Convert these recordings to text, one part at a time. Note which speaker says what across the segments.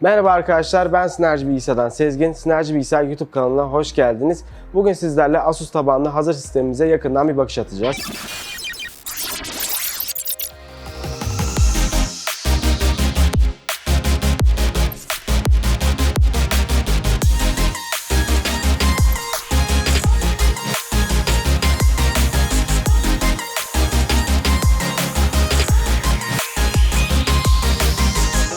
Speaker 1: Merhaba arkadaşlar ben Sinerji Bilgisayar'dan Sezgin. Sinerji Bilgisayar YouTube kanalına hoş geldiniz. Bugün sizlerle Asus tabanlı hazır sistemimize yakından bir bakış atacağız.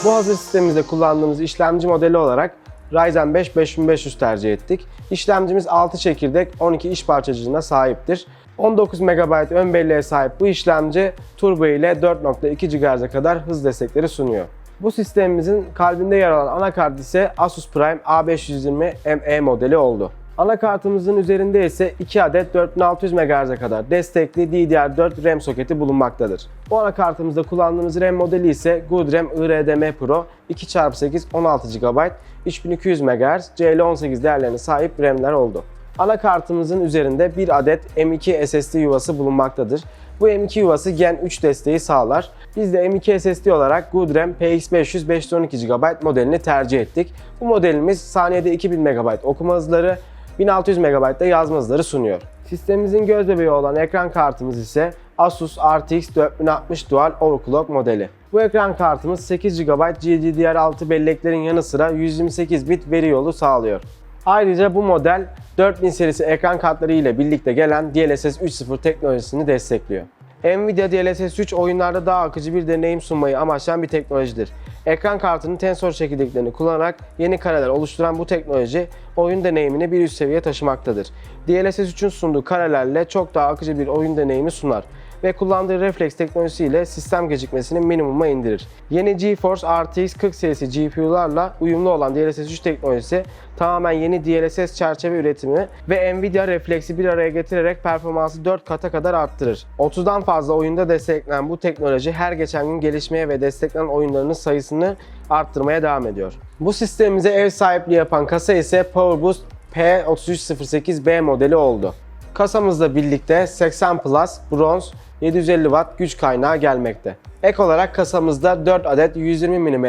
Speaker 1: Bu hazır sistemimizde kullandığımız işlemci modeli olarak Ryzen 5 5500 tercih ettik. İşlemcimiz 6 çekirdek 12 iş parçacığına sahiptir. 19 MB ön belleğe sahip bu işlemci turbo ile 4.2 GHz'e kadar hız destekleri sunuyor. Bu sistemimizin kalbinde yer alan anakart ise Asus Prime A520ME modeli oldu. Anakartımızın üzerinde ise 2 adet 4600 MHz'e kadar destekli DDR4 RAM soketi bulunmaktadır. Bu anakartımızda kullandığımız RAM modeli ise GoodRAM IRDM Pro 2x8 16 GB 3200 MHz CL18 değerlerine sahip RAM'ler oldu. Anakartımızın üzerinde bir adet M2 SSD yuvası bulunmaktadır. Bu M2 yuvası Gen 3 desteği sağlar. Biz de M2 SSD olarak GoodRAM PX500 512 GB modelini tercih ettik. Bu modelimiz saniyede 2000 MB okuma hızları, 1600 MB da yazma hızları sunuyor. Sistemimizin göz bebeği olan ekran kartımız ise Asus RTX 4060 Dual Overclock modeli. Bu ekran kartımız 8 GB GDDR6 belleklerin yanı sıra 128 bit veri yolu sağlıyor. Ayrıca bu model 4000 serisi ekran kartları ile birlikte gelen DLSS 3.0 teknolojisini destekliyor. Nvidia DLSS 3 oyunlarda daha akıcı bir deneyim sunmayı amaçlayan bir teknolojidir. Ekran kartının tensor çekirdeklerini kullanarak yeni kareler oluşturan bu teknoloji oyun deneyimini bir üst seviyeye taşımaktadır. DLSS 3'ün sunduğu karelerle çok daha akıcı bir oyun deneyimi sunar ve kullandığı refleks teknolojisiyle sistem gecikmesini minimuma indirir. Yeni GeForce RTX 40 serisi GPU'larla uyumlu olan DLSS 3 teknolojisi tamamen yeni DLSS çerçeve üretimi ve Nvidia refleksi bir araya getirerek performansı 4 kata kadar arttırır. 30'dan fazla oyunda desteklenen bu teknoloji her geçen gün gelişmeye ve desteklenen oyunlarının sayısını arttırmaya devam ediyor. Bu sistemimize ev sahipliği yapan kasa ise PowerBoost P3308B modeli oldu. Kasamızla birlikte 80 Plus, bronz, 750 Watt güç kaynağı gelmekte. Ek olarak kasamızda 4 adet 120 mm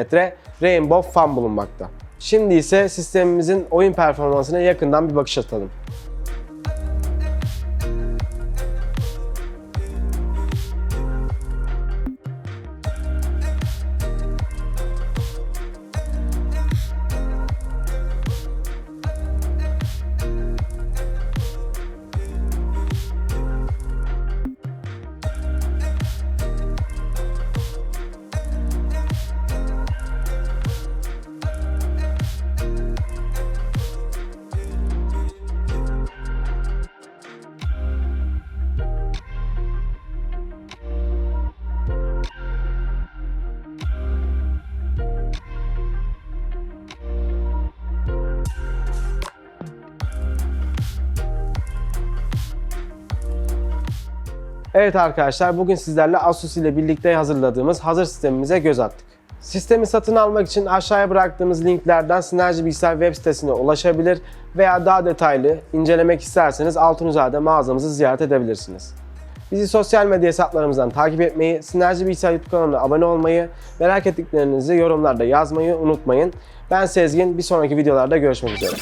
Speaker 1: Rainbow fan bulunmakta. Şimdi ise sistemimizin oyun performansına yakından bir bakış atalım. Evet arkadaşlar bugün sizlerle Asus ile birlikte hazırladığımız hazır sistemimize göz attık. Sistemi satın almak için aşağıya bıraktığımız linklerden Sinerji Bilgisayar web sitesine ulaşabilir veya daha detaylı incelemek isterseniz Altunizade mağazamızı ziyaret edebilirsiniz. Bizi sosyal medya hesaplarımızdan takip etmeyi, Sinerji Bilgisayar YouTube kanalına abone olmayı, merak ettiklerinizi yorumlarda yazmayı unutmayın. Ben Sezgin, bir sonraki videolarda görüşmek üzere.